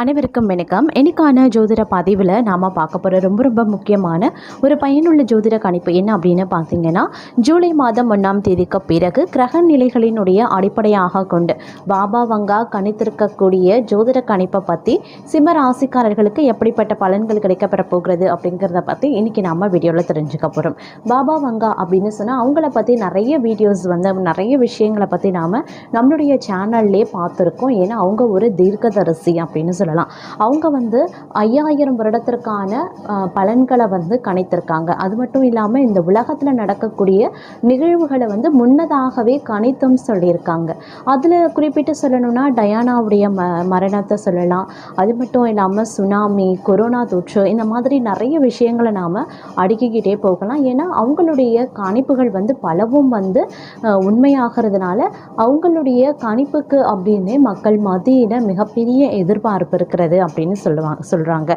அனைவருக்கும் வணக்கம். எனக்கான ஜோதிட பதிவில் நாம் பார்க்க போகிற ரொம்ப ரொம்ப முக்கியமான ஒரு பயனுள்ள ஜோதிட கணிப்பு என்ன அப்படின்னு பார்த்தீங்கன்னா ஜூலை மாதம் ஒன்றாம் தேதிக்கு பிறகு கிரக நிலைகளினுடைய அடிப்படையாக கொண்டு பாபா வங்கா கணித்திருக்கக்கூடிய ஜோதிட கணிப்பை பற்றி சிம்ம ராசிக்காரர்களுக்கு எப்படிப்பட்ட பலன்கள் கிடைக்கப்பெற போகிறது அப்படிங்கிறத பற்றி இன்றைக்கி நாம் வீடியோவில் தெரிஞ்சுக்க போகிறோம் பாபா வங்கா அப்படின்னு சொன்னால் அவங்கள பற்றி நிறைய வீடியோஸ் வந்து நிறைய விஷயங்களை பற்றி நாம் நம்மளுடைய சேனல்லே பார்த்துருக்கோம். ஏன்னா அவங்க ஒரு தீர்க்கதரிசி அப்படின்னு சொல்லலாம். அவங்க வந்து ஐயாயிரம் வருடத்திற்கான பலன்களை வந்து கணித்திருக்காங்க. அது மட்டும் இல்லாமல் இந்த உலகத்தில் நடக்கக்கூடிய நிகழ்வுகளை வந்து முன்னதாகவே கணித்தும் சொல்லியிருக்காங்க. அதில் குறிப்பிட்டு சொல்லணும்னா டயானாவுடைய ம மரணத்தை சொல்லலாம். அது மட்டும் இல்லாமல் சுனாமி கொரோனா தொற்று இந்த மாதிரி நிறைய விஷயங்களை நாம் அடுக்கிக்கிட்டே போகலாம். ஏன்னா அவங்களுடைய கணிப்புகள் வந்து பலவும் வந்து உண்மையாகிறதுனால அவங்களுடைய கணிப்புக்கு அப்படின்னே மக்கள் மத்தியில் மிகப்பெரிய எதிர்பார்ப்பு இருக்கிறது அப்படின்னு சொல்லுவாங்க சொல்கிறாங்க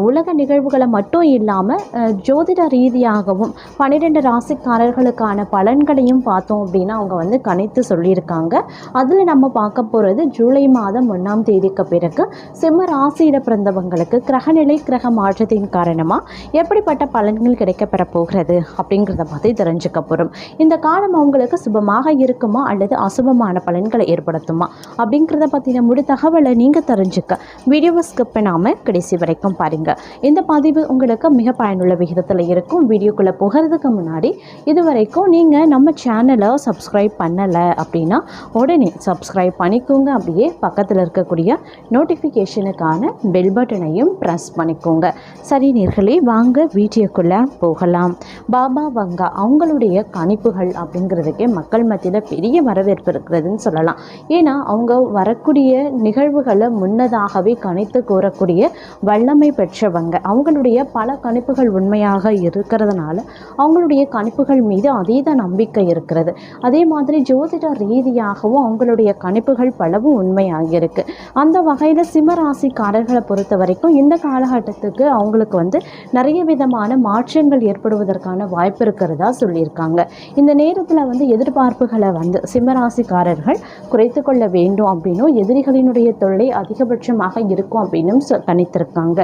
உலக நிகழ்வுகளை மட்டும் இல்லாமல் ஜோதிட ரீதியாகவும் பன்னிரெண்டு ராசிக்காரர்களுக்கான பலன்களையும் பார்த்தோம் அப்படின்னா அவங்க வந்து கணித்து சொல்லியிருக்காங்க. அதில் நம்ம பார்க்க போகிறது ஜூலை மாதம் ஒன்றாம் தேதிக்கு பிறகு சிம்ம ராசியில் பிறந்தவங்களுக்கு கிரகநிலை கிரக மாற்றத்தின் காரணமாக எப்படிப்பட்ட பலன்கள் கிடைக்கப்பெற போகிறது அப்படிங்கிறத பற்றி தெரிஞ்சுக்க போகிறோம் இந்த காலம் அவங்களுக்கு சுபமாக இருக்குமா அல்லது அசுபமான பலன்களை ஏற்படுத்துமா அப்படிங்கிறத பற்றின முழு தகவலை நீங்கள் தெரிஞ்சுக்க வீடியோவை ஸ்கிப் பண்ணாமல் கடைசி வரைக்கும் பாருங்கள் இந்த பதிவு உங்களுக்கு மிக பயனுள்ள விகிதத்தில் இருக்கும். வீடியோக்குள்ளே போகிறதுக்கு முன்னாடி இது வரைக்கும் நீங்கள் நம்ம சேனலை சப்ஸ்கிரைப் பண்ணலை அப்படின்னா உடனே சப்ஸ்கிரைப் பண்ணிக்கோங்க. அப்படியே பக்கத்தில் இருக்கக்கூடிய நோட்டிஃபிகேஷனுக்கான பெல் பட்டனையும் ப்ரெஸ் பண்ணிக்கோங்க. சரி நேர்களே வாங்க வீடியோக்குள்ளே போகலாம். பாபா வங்கா அவங்களுடைய கணிப்புகள் அப்படிங்கிறதுக்கே மக்கள் மத்தியில் பெரிய வரவேற்பு இருக்கிறதுன்னு சொல்லலாம். ஏன்னா அவங்க வரக்கூடிய நிகழ்வுகளை முன்னதாகவே கணித்து கூறக்கூடிய வல்லமை பெற்றவங்க. அவங்களுடைய பல கணிப்புகள் உண்மையாக இருக்கிறதுனால அவங்களுடைய கணிப்புகள் மீது அதீத நம்பிக்கை இருக்கிறது. அதே மாதிரி ஜோதிட ரீதியாகவும் அவங்களுடைய கணிப்புகள் பலவும் உண்மையாகியிருக்கு. அந்த வகையில் சிம்மராசிக்காரர்களை பொறுத்த வரைக்கும் இந்த காலகட்டத்துக்கு அவங்களுக்கு வந்து நிறைய விதமான மாற்றங்கள் ஏற்படுவதற்கான வாய்ப்பு இருக்கிறதா சொல்லியிருக்காங்க. இந்த நேரத்தில் வந்து எதிர்பார்ப்புகளை வந்து சிம்மராசிக்காரர்கள் குறைத்து கொள்ள வேண்டும் அப்படின்னும் எதிரிகளினுடைய தொல்லை அதிகபட்சமாக இருக்கும் அப்படின்னும் சொ கணித்திருக்காங்க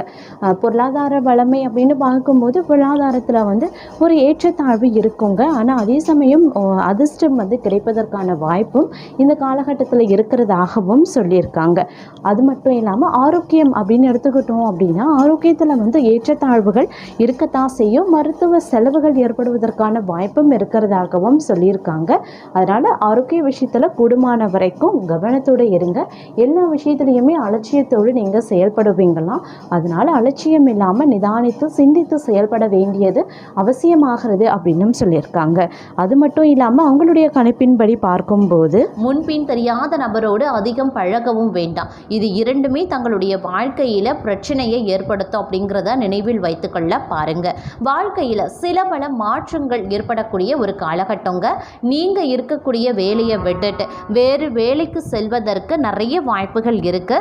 பொருளாதார வளமை அப்படின்னு பார்க்கும்போது பொருளாதாரத்தில் வந்து ஒரு ஏற்றத்தாழ்வு இருக்குங்க. ஆனால் அதே சமயம் அதிர்ஷ்டம் வந்து கிடைப்பதற்கான வாய்ப்பும் இந்த காலகட்டத்தில் இருக்கிறதாகவும் சொல்லியிருக்காங்க. அது மட்டும் இல்லாமல் ஆரோக்கியம் அப்படின்னு எடுத்துக்கிட்டோம் அப்படின்னா ஆரோக்கியத்தில் வந்து ஏற்றத்தாழ்வுகள் இருக்கத்தான் செய்யும். மருத்துவ செலவுகள் ஏற்படுவதற்கான வாய்ப்பும் இருக்கிறதாகவும் சொல்லியிருக்காங்க. அதனால் ஆரோக்கிய விஷயத்தில் கூடுமான வரைக்கும் கவனத்தோடு இருங்க. எல்லா விஷயத்துலையுமே அலட்சியத்தோடு நீங்கள் செயல்படுவீங்களாம் அதனால் அலட்சியம் இல்லாமல் நிதானித்து சிந்தித்து செயல்பட வேண்டியது அவசியமாகிறது அப்படின்னும் சொல்லியிருக்காங்க. அது மட்டும் இல்லாமல் அவங்களுடைய கணிப்பின்படி பார்க்கும்போது முன்பின் தெரியாத நபரோடு அதிகம் பழகவும் வேண்டாம். இது இரண்டுமே தங்களுடைய வாழ்க்கையில் பிரச்சனையை ஏற்படுத்தும் அப்படிங்கிறத நினைவில் வைத்துக்கொள்ள பாருங்க. வாழ்க்கையில் சில பல மாற்றங்கள் ஏற்படக்கூடிய ஒரு காலகட்டங்க. நீங்கள் இருக்கக்கூடிய வேலையை விட்டுட்டு வேறு வேலைக்கு செல்வதற்கு நிறைய வாய்ப்புகள் இருக்கு.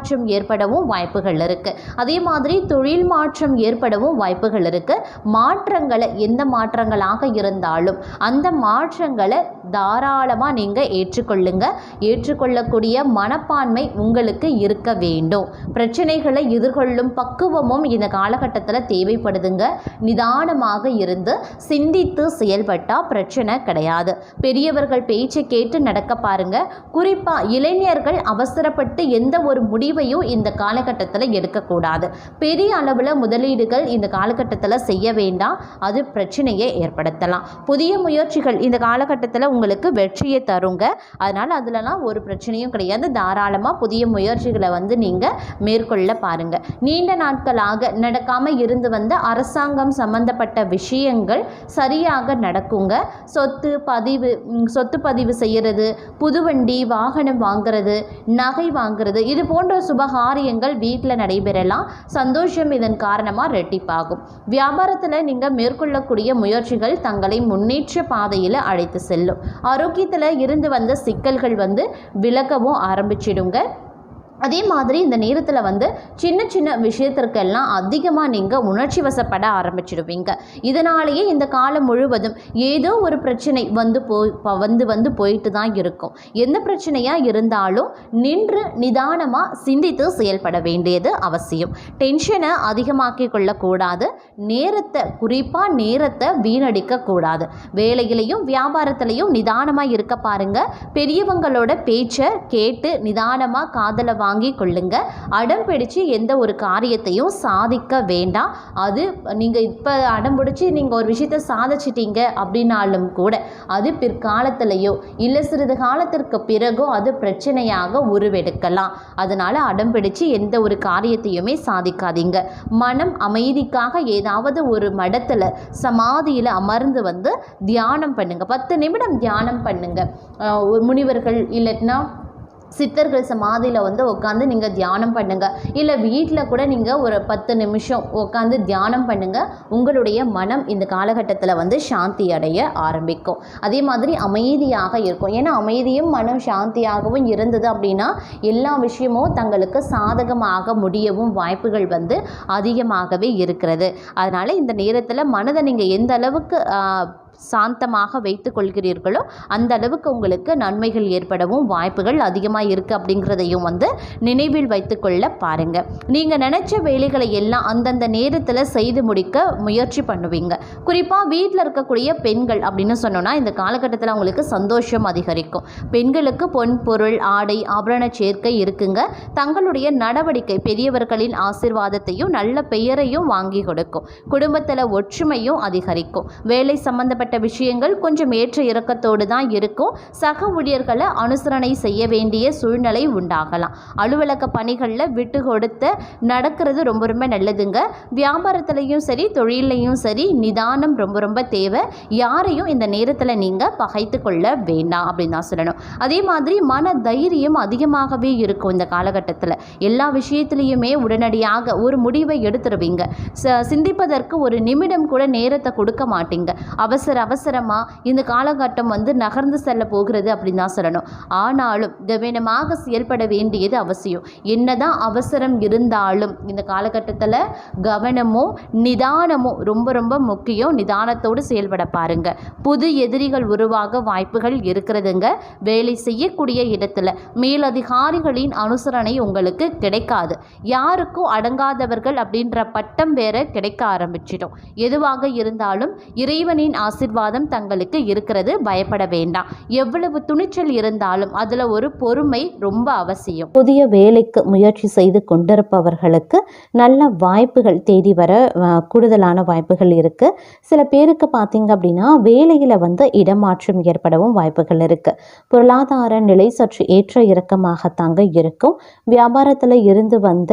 மாற்றம் ஏற்படவும் வாய்ப்புகள் இருக்கு. அதே மாதிரி தொழில் மாற்றம் ஏற்படவும் வாய்ப்புகள் இருக்கு. மாற்றங்களை எந்த மாற்றங்களாக இருந்தாலும் அந்த மாற்றங்களை தாராளமாக நீங்கள் ஏற்றுக்கொள்ளுங்க. ஏற்றுக்கொள்ளக்கூடிய மனப்பான்மை உங்களுக்கு இருக்க வேண்டும். பிரச்சனைகளை எதிர்கொள்ளும் பக்குவமும் இந்த காலகட்டத்தில் தேவைப்படுதுங்க. நிதானமாக இருந்து சிந்தித்து செயல்பட்டால் பிரச்சனை கிடையாது. பெரியவர்கள் பேச்சை கேட்டு நடக்க பாருங்க. குறிப்பாக இளைஞர்கள் அவசரப்பட்டு எந்த ஒரு முடிவு முடிவையும் இந்த காலகட்டத்தில் எடுக்கக்கூடாது. பெரிய அளவில் முதலீடுகள் இந்த காலகட்டத்தில் செய்ய வேண்டாம். அது பிரச்சனையை ஏற்படுத்தலாம். புதிய முயற்சிகள் இந்த காலகட்டத்தில் உங்களுக்கு வெற்றியை தருங்க. அதனால் அதிலலாம் ஒரு பிரச்சனையும் கிடையாது. தாராளமாக புதிய முயற்சிகளை வந்து நீங்கள் மேற்கொள்ள பாருங்கள் நீண்ட நாட்களாக நடக்காமல் இருந்து வந்த அரசாங்கம் சம்பந்தப்பட்ட விஷயங்கள் சரியாக நடக்குங்க. சொத்து பதிவு சொத்து பதிவு செய்கிறது புது வண்டி வாகனம் வாங்குறது நகை வாங்குறது இது போன்ற சுபகாரியங்கள் வீட்டில் நடைபெறலாம். சந்தோஷம் இதன் காரணமாக ரெட்டிப்பாகும். வியாபாரத்தில் நீங்கள் மேற்கொள்ளக்கூடிய முயற்சிகள் தங்களை முன்னேற்ற பாதையில் அழைத்து செல்லும். ஆரோக்கியத்தில் இருந்து வந்த சிக்கல்கள் வந்து விலகவும் ஆரம்பிச்சிடுங்க. அதே மாதிரி இந்த நேரத்தில் வந்து சின்ன சின்ன விஷயத்திற்கெல்லாம் அதிகமாக நீங்கள் உணர்ச்சி வசப்பட ஆரம்பிச்சிடுவீங்க. இதனாலேயே இந்த காலம் முழுவதும் ஏதோ ஒரு பிரச்சனை வந்து போய் ப- வந்து வந்து போயிட்டு தான் இருக்கும். எந்த பிரச்சனையாக இருந்தாலும் நின்று நிதானமாக சிந்தித்து செயல்பட வேண்டியது அவசியம். டென்ஷனை அதிகமாக்கி கொள்ளக்கூடாது. நேரத்தை குறிப்பாக நேரத்தை வீணடிக்க கூடாது. வேலையிலையும் வியாபாரத்திலையும் நிதானமாக இருக்க பாருங்கள் பெரியவங்களோட பேச்சை கேட்டு நிதானமாக காதலை வாங்கி கொள்ளுங்க. அடம் பிடிச்சு எந்த ஒரு காரியத்தையும் சாதிக்க வேண்டாம். அது நீங்கள் இப்போ அடம் பிடிச்சி நீங்கள் ஒரு விஷயத்தை சாதிச்சிட்டீங்க அப்படின்னாலும் கூட அது பிற்காலத்திலையோ இல்லை சிறிது காலத்திற்கு பிறகோ அது பிரச்சனையாக உருவெடுக்கலாம். அதனால் அடம் பிடிச்சு எந்த ஒரு காரியத்தையுமே சாதிக்காதீங்க. மனம் அமைதிக்காக ஏதாவது ஒரு மடத்தில் சமாதியில் அமர்ந்து வந்து தியானம் பண்ணுங்கள் பத்து நிமிடம் தியானம் பண்ணுங்கள் முனிவர்கள் இல்லைன்னா சித்தர்கள் சமாதியில் வந்து உட்காந்து நீங்கள் தியானம் பண்ணுங்கள் இல்லை வீட்டில் கூட நீங்கள் ஒரு பத்து நிமிஷம் உட்காந்து தியானம் பண்ணுங்கள் உங்களுடைய மனம் இந்த காலகட்டத்தில் வந்து சாந்தி அடைய ஆரம்பிக்கும். அதே மாதிரி அமைதியாக இருக்கும். ஏன்னா அமைதியும் மனம் சாந்தியாகவும் இருந்தது அப்படின்னா எல்லா விஷயமும் தங்களுக்கு சாதகமாக முடியவும் வாய்ப்புகள் வந்து அதிகமாகவே இருக்கிறது. அதனால் இந்த நேரத்தில் மனதை நீங்கள் எந்த அளவுக்கு சாந்தமாக வைத்து கொள்கிறீர்களோ அந்த அளவுக்கு உங்களுக்கு நன்மைகள் ஏற்படவும் வாய்ப்புகள் அதிகமாக இருக்குது அப்படிங்கிறதையும் வந்து நினைவில் வைத்துக்கொள்ள பாருங்கள் நீங்கள் நினச்ச வேலைகளை எல்லாம் அந்தந்த நேரத்தில் செய்து முடிக்க முயற்சி பண்ணுவீங்க. குறிப்பாக வீட்டில் இருக்கக்கூடிய பெண்கள் அப்படின்னு சொன்னோன்னா இந்த காலகட்டத்தில் அவங்களுக்கு சந்தோஷம் அதிகரிக்கும். பெண்களுக்கு பொன் பொருள் ஆடை ஆபரண சேர்க்கை இருக்குங்க. தங்களுடைய நடவடிக்கை பெரியவர்களின் ஆசிர்வாதத்தையும் நல்ல பெயரையும் வாங்கி கொடுக்கும். குடும்பத்தில் ஒற்றுமையும் அதிகரிக்கும். வேலை சம்பந்தப்பட்ட விஷயங்கள் கொஞ்சம் ஏற்ற இறக்கத்தோடு தான் இருக்கும். சக ஊழியர்களை அனுசரணை செய்ய வேண்டிய சூழ்நிலை உண்டாகலாம். அலுவலக பணிகளில் விட்டு கொடுத்து நடக்கிறது ரொம்ப ரொம்ப நல்லதுங்க. வியாபாரத்துலேயும் சரி தொழிலையும் சரி நிதானம் ரொம்ப ரொம்ப தேவை. யாரையும் இந்த நேரத்தில் நீங்கள் பகைத்து கொள்ள வேண்டாம் அப்படின்னு தான் சொல்லணும். அதே மாதிரி மன தைரியம் அதிகமாகவே இருக்கும் இந்த காலகட்டத்தில். எல்லா விஷயத்துலேயுமே உடனடியாக ஒரு முடிவை எடுத்துருவீங்க. ச சிந்திப்பதற்கு ஒரு நிமிடம் கூட நேரத்தை கொடுக்க மாட்டீங்க. அவசர அவசரமாக இந்த காலகட்டம் வந்து நகர்ந்து செல்ல போகிறது அப்படின்னு தான் சொல்லணும். ஆனாலும் கவனமாக செயல்பட வேண்டியது அவசியம். என்னதான் அவசரம் இருந்தாலும் இந்த காலகட்டத்தில் கவனமும் நிதானமும் ரொம்ப ரொம்ப முக்கியம். நிதானத்தோடு செயல்பட பாருங்க. புது எதிரிகள் உருவாக வாய்ப்புகள் இருக்கிறதுங்க. வேலை செய்யக்கூடிய இடத்துல மேலதிகாரிகளின் அனுசரணை உங்களுக்கு கிடைக்காது. யாருக்கும் அடங்காதவர்கள் அப்படின்ற பட்டம் வேற கிடைக்க ஆரம்பிச்சிடும். எதுவாக இருந்தாலும் இறைவனின் ஆசிர்வாதம் தங்களுக்கு இருக்கிறது. பயப்பட வேண்டாம். எவ்வளவு துணிச்சல் இருந்தாலும் அதில் ஒரு பொறுமை ரொம்ப அவசியம். புதிய வேலைக்கு முயற்சி செய்து கொண்டிருப்பவர்களுக்கு நல்ல வாய்ப்புகள் தேடி வர கூடுதலான வாய்ப்புகள் இருக்குது சில பேருக்கு பார்த்தீங்க அப்படின்னா வேலையில் வந்து இடமாற்றம் ஏற்படவும் வாய்ப்புகள் இருக்குது பொருளாதார நிலை சற்று ஏற்ற இறக்கமாகத்தாங்க இருக்கும். வியாபாரத்தில் இருந்து வந்த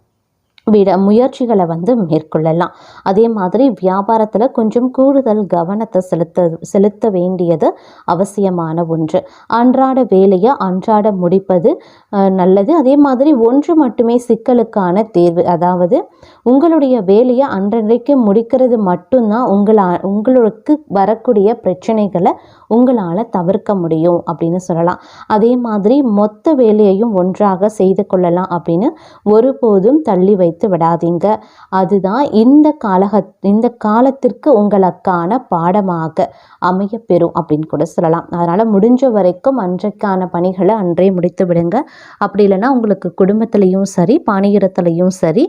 விட முயற்சிகளை வந்து மேற்கொள்ளலாம். அதே மாதிரி வியாபாரத்தில் கொஞ்சம் கூடுதல் கவனத்தை செலுத்த செலுத்த வேண்டியது அவசியமான ஒன்று. அன்றாட வேலையை அன்றாட முடிப்பது நல்லது. அதே மாதிரி ஒன்று மட்டுமே சிக்கலுக்கான தேர்வு. அதாவது உங்களுடைய வேலையை அன்றைக்கு முடிக்கிறது மட்டும்தான் உங்களா உங்களுக்கு வரக்கூடிய பிரச்சனைகளை உங்களால் தவிர்க்க முடியும் அப்படின்னு சொல்லலாம். அதே மாதிரி மொத்த வேலையையும் ஒன்றாக செய்து கொள்ளலாம் அப்படின்னு ஒருபோதும் தள்ளி வை வைத்து விடாதீங்க. அதுதான் இந்த காலக இந்த காலத்திற்கு உங்களுக்கான பாடமாக அமையப்பெறும் அப்படின்னு கூட சொல்லலாம். அதனால் முடிஞ்ச வரைக்கும் அன்றைக்கான பணிகளை அன்றே முடித்து விடுங்க. அப்படி இல்லைன்னா உங்களுக்கு குடும்பத்திலையும் சரி பாணியரத்துலையும் சரி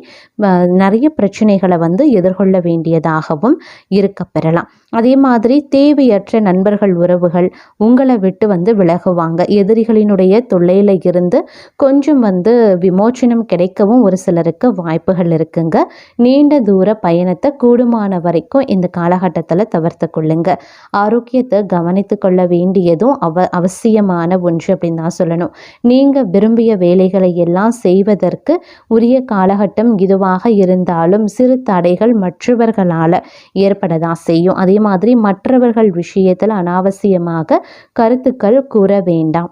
நிறைய பிரச்சனைகளை வந்து எதிர்கொள்ள வேண்டியதாகவும் இருக்க பெறலாம். அதே மாதிரி தேவையற்ற நண்பர்கள் உறவுகள் உங்களை விட்டு வந்து விலகுவாங்க. எதிரிகளினுடைய தொல்லையில் இருந்து கொஞ்சம் வந்து விமோச்சனம் கிடைக்கவும் ஒரு சிலருக்கு வாய்ப்புகள் இருக்குங்க. நீண்ட தூர பயணத்தை கூடுமான வரைக்கும் இந்த காலகட்டத்தில் தவிர்த்து கொள்ளுங்க. ஆரோக்கியத்தை கவனித்து கொள்ள வேண்டியதும் அவ அவசியமான ஒன்று அப்படின்னு தான் சொல்லணும். நீங்கள் விரும்பிய வேலைகளை எல்லாம் செய்வதற்கு உரிய காலகட்டம் இதுவாக இருந்தாலும் சிறு தடைகள் மற்றவர்களால் ஏற்பட தான் செய்யும். அதே மாதிரி மற்றவர்கள் விஷயத்தில் அனாவசியமாக கருத்துக்கள் கூற வேண்டாம்.